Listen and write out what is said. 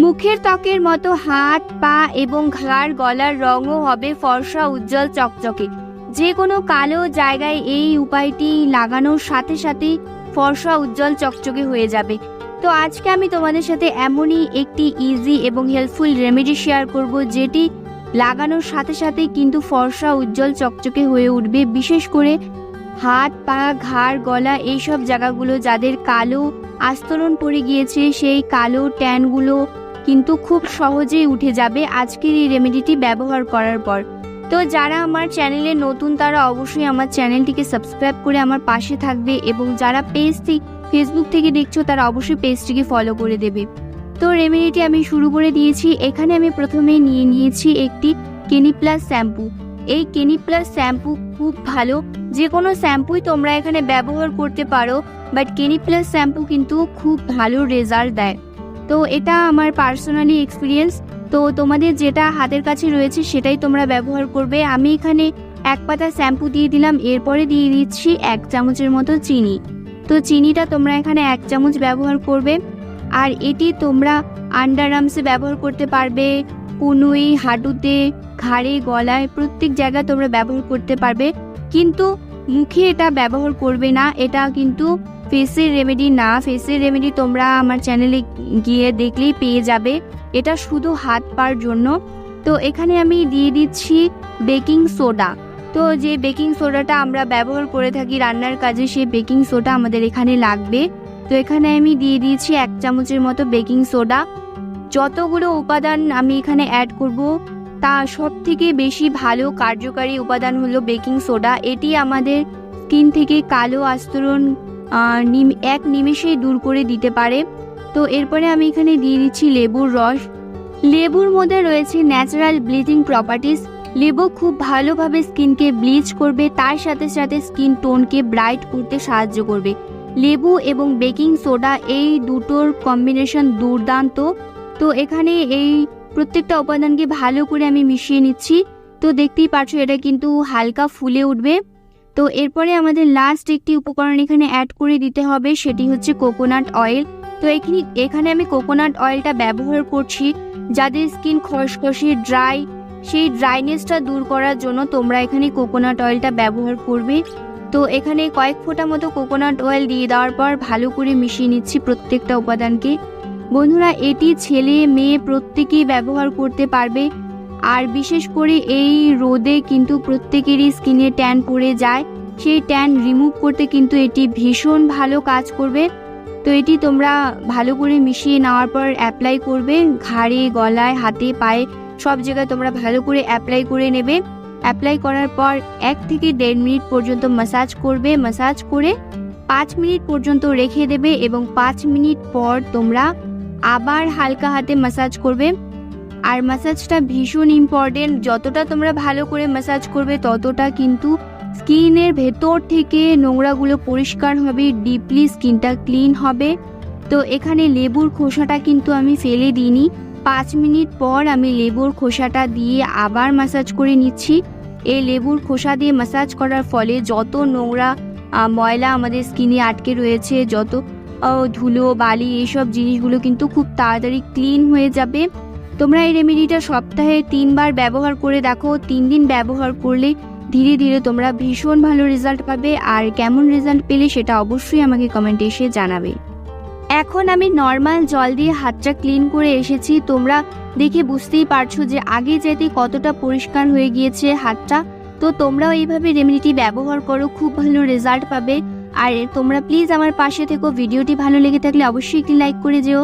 মুখের ত্বকের মতো হাত, পা এবং ঘাড় গলার রঙও হবে ফর্সা, উজ্জ্বল, চকচকে। যে কোনো কালো জায়গায় এই উপায়টি লাগানোর সাথে সাথেই ফর্সা, উজ্জ্বল, চকচকে হয়ে যাবে। তো আজকে আমি তোমাদের সাথে এমনই একটি ইজি এবং হেল্পফুল রেমেডি শেয়ার করব, যেটি লাগানোর সাথে সাথেই কিন্তু ফর্সা, উজ্জ্বল, চকচকে হয়ে উঠবে। বিশেষ করে হাত, পা, ঘাড়, গলা এইসব জায়গাগুলো যাদের কালো আস্তরণ পড়ে গিয়েছে, সেই কালো ট্যানগুলো কিন্তু খুব সহজেই উঠে যাবে আজকের এই রেমেডিটি ব্যবহার করার পর। তো যারা আমার চ্যানেলে নতুন, তারা অবশ্যই আমার চ্যানেলটিকে সাবস্ক্রাইব করে আমার পাশে থাকবে এবং যারা পেজ থেকে ফেসবুক থেকে দেখছ, তারা অবশ্যই পেজটিকে ফলো করে দেবে। তো রেমেডিটি আমি শুরু করে দিয়েছি। এখানে আমি প্রথমে নিয়ে নিয়েছি একটি কেনি প্লাস শ্যাম্পু এই কেনি প্লাস শ্যাম্পু খুব ভালো। যে কোনো শ্যাম্পুই তোমরা এখানে ব্যবহার করতে পারো বাট কেনি প্লাস শ্যাম্পু কিন্তু খুব ভালো রেজাল্ট দেয়। তো এটা আমার পার্সোনালি এক্সপিরিয়েন্স তো তোমাদের যেটা হাতের কাছে রয়েছে সেটাই তোমরা ব্যবহার করবে। আমি এখানে এক পাতা শ্যাম্পু দিয়ে দিলাম, এরপরে দিয়ে দিচ্ছি এক চামচের মতো চিনি। তো চিনিটা তোমরা এখানে এক চামচ ব্যবহার করবে। আর এটি তোমরা আন্ডার আর্মসে ব্যবহার করতে পারবে কুনুই হাঁটুতে, ঘাড়ে, গলায়, প্রত্যেক জায়গায় তোমরা ব্যবহার করতে পারবে। কিন্তু মুখে এটা ব্যবহার করবে না, এটা কিন্তু ফেসের রেমেডি না ফেসের রেমেডি তোমরা আমার চ্যানেলে গিয়ে দেখলেই পেয়ে যাবে এটা শুধু হাত পার জন্য তো এখানে আমি দিয়ে দিচ্ছি বেকিং সোডা তো যে বেকিং সোডাটা আমরা ব্যবহার করে থাকি রান্নার কাজে সেই বেকিং সোডা আমাদের এখানে লাগবে তো এখানে আমি দিয়ে দিয়েছি এক চামচের মতো বেকিং সোডা যতগুলো উপাদান আমি এখানে অ্যাড করব তা সব থেকে বেশি ভালো কার্যকারী উপাদান হলো বেকিং সোডা এটি আমাদের স্কিন থেকে কালো আস্তরণ নিম- এক নিমেষেই দূর করে দিতে পারে। তো এরপরে আমি এখানে দিয়ে দিচ্ছি লেবুর রস। লেবুর মধ্যে রয়েছে ন্যাচারাল ব্লিচিং প্রপার্টিস লেবু খুব ভালোভাবে স্কিনকে ব্লিচ করবে, তার সাথে সাথে স্কিন টোনকে ব্রাইট করতে সাহায্য করবে। লেবু এবং বেকিং সোডা এই দুটোর কম্বিনেশন দুর্দান্ত। তো এখানে এই প্রত্যেকটা উপাদানকে ভালো করে আমি মিশিয়ে নিচ্ছি। তো দেখতেই পাচ্ছ এটা কিন্তু হালকা ফুলে উঠবে। তো এরপরে আমাদের লাস্ট একটি উপকরণ এখানে অ্যাড করে দিতে হবে, সেটি হচ্ছে কোকোনাট অয়েল তো এখানে এখানে আমি কোকোনাট অয়েলটা ব্যবহার করছি, যাদের স্কিন খসখসে ড্রাই সেই ড্রাইনেসটা দূর করার জন্য তোমরা এখানে কোকোনাট অয়েলটা ব্যবহার করবে। তো এখানে কয়েক ফোঁটা মতো কোকোনাট অয়েল দিয়ে দেওয়ার পর ভালো করে মিশিয়ে নিচ্ছি প্রত্যেকটা উপাদানকে। বন্ধুরা, এটি ছেলে, মেয়ে প্রত্যেকেই ব্যবহার করতে পারবে। আর বিশেষ করে এই রোদে কিন্তু প্রত্যেকেরই স্কিনে ট্যান পড়ে যায়। সেই ট্যান রিমুভ করতে কিন্তু এটি ভীষণ ভালো কাজ করবে। তো এটি তোমরা ভালো করে মিশিয়ে নেওয়ার পর অ্যাপ্লাই করবে। ঘাড়ে, গলায়, হাতে, পায়ে সব জায়গায় তোমরা ভালো করে অ্যাপ্লাই করে নেবে। অ্যাপ্লাই করার পর এক থেকে দেড় মিনিট পর্যন্ত মাসাজ করবে। মাসাজ করে পাঁচ মিনিট পর্যন্ত রেখে দেবে এবং পাঁচ মিনিট পর তোমরা আবার হালকা হাতে মাসাজ করবে। আর ম্যাসাজটা ভীষণ ইম্পর্টেন্ট যতটা তোমরা ভালো করে ম্যাসাজ করবে, ততটা কিন্তু স্কিনের ভেতর থেকে নোংরাগুলো পরিষ্কার হবে ডিপলি স্কিনটা ক্লিন হবে। তো এখানে লেবুর খোসাটা কিন্তু আমি ফেলে দিইনি। পাঁচ মিনিট পর আমি লেবুর খোসাটা দিয়ে আবার ম্যাসাজ করে নিচ্ছি। এই লেবুর খোসা দিয়ে মাসাজ করার ফলে যত নোংরা ময়লা আমাদের স্কিনে আটকে রয়েছে, যত ধুলো, বালি, এইসব জিনিসগুলো কিন্তু খুব তাড়াতাড়ি ক্লিন হয়ে যাবে। তোমরা এই রেমেডিটা সপ্তাহে তিনবার ব্যবহার করে দেখো। তিন দিন ব্যবহার করলে ধীরে ধীরে তোমরা ভীষণ ভালো রেজাল্ট পাবে। আর কেমন রেজাল্ট পেলে সেটা অবশ্যই আমাকে কমেন্টে এসে জানাবে। এখন আমি নর্মাল জল দিয়ে হাতটা ক্লিন করে এসেছি। তোমরা দেখে বুঝতেই পারছ যে আগে যেতে কতটা পরিষ্কার হয়ে গিয়েছে হাতটা। তো তোমরাও এইভাবে রেমেডিটি ব্যবহার করো, খুব ভালো রেজাল্ট পাবে। আর তোমরা প্লিজ আমার পাশে থেকো। ভিডিওটি ভালো লেগে থাকলে অবশ্যই একটি লাইক করে যেও।